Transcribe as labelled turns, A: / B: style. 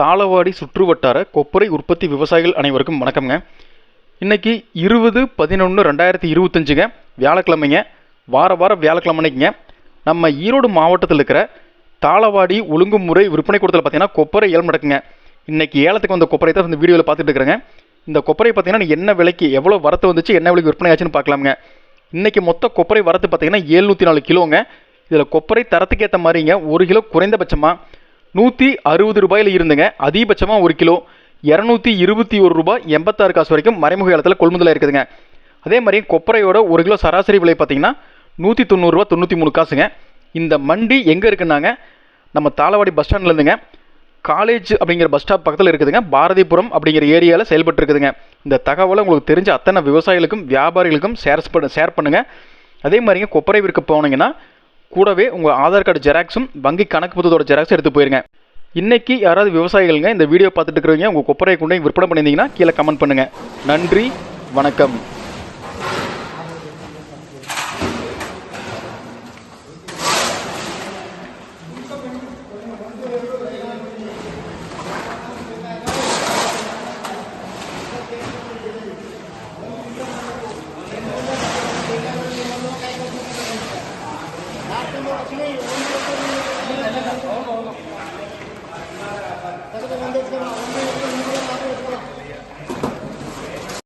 A: தாளவாடி சுற்றுவட்டார கொப்பரை உற்பத்தி விவசாயிகள் அனைவருக்கும் வணக்கம்ங்க. இன்றைக்கி இருபது பதினொன்று ரெண்டாயிரத்தி இருபத்தஞ்சுங்க. வியாழக்கிழமைங்க. வார வாரம் வியாழக்கிழமைக்குங்க நம்ம ஈரோடு மாவட்டத்தில் இருக்கிற தாளவாடி ஒழுங்குமுறை விற்பனை கூடத்தில் பார்த்தீங்கன்னா கொப்பரை ஏலம் நடக்குங்க. இன்றைக்கி ஏலத்துக்கு வந்த கொப்பரை தான் இந்த வீடியோவில் பார்த்துட்டு இருக்கிறேங்க. இந்த கொப்பரை பார்த்தீங்கன்னா என்ன விலைக்கு எவ்வளோ வரத்து வந்துச்சு என்ன விலைக்கு விற்பனை ஆச்சுன்னு பார்க்கலாமுங்க. இன்னைக்கு மொத்த கொப்பரை வரத்து பார்த்தீங்கன்னா ஏழ்நூற்றி நாலு கிலோங்க. இதில் கொப்பரை தரத்துக்கு ஏற்ற மாதிரிங்க ஒரு கிலோ குறைந்தபட்சமாக நூற்றி அறுபது ரூபாயில் இருந்துங்க. அதிகபட்சமாக ஒரு கிலோ இரநூத்தி இருபத்தி ஒரு ரூபாய் எண்பத்தாறு காசு வரைக்கும் மறைமுக ஏலத்தில் கொள்முதலாக இருக்குதுங்க. அதே மாதிரி கொப்பரையோட ஒரு கிலோ சராசரி விலை பார்த்தீங்கன்னா நூற்றி தொண்ணூறுரூவா தொண்ணூற்றி மூணு காசுங்க. இந்த மண்டி எங்கே இருக்குன்னாங்க? நம்ம தாளவாடி பஸ் ஸ்டாண்ட்லேருந்துங்க காலேஜ் அப்படிங்கிற பஸ் ஸ்டாப் பக்கத்தில் இருக்குதுங்க. பாரதிபுரம் அப்படிங்கிற ஏரியாவில் செயல்பட்டு இருக்குதுங்க. இந்த தகவலை உங்களுக்கு தெரிஞ்ச அத்தனை விவசாயிகளுக்கும் வியாபாரிகளுக்கும் ஷேர் பண்ண ஷேர் பண்ணுங்கள் அதே மாதிரிங்க கொப்பரை விற்க போனீங்கன்னா கூடவே உங்கள் ஆதார் கார்டு ஜெராக்ஸும் வங்கி கணக்கு புத்தகத்தோட ஜெராக்ஸும் எடுத்து போயிருங்க. இன்னைக்கு யாராவது விவசாயிகளுங்க இந்த வீடியோ பார்த்துட்டு இருக்கிறவங்க உங்கள் கொப்பரை கொண்டு போய் விற்பனை பண்ணியிருந்தீங்கன்னா கீழே கமெண்ட் பண்ணுங்கள் நன்றி வணக்கம்.
B: 好好好 ada.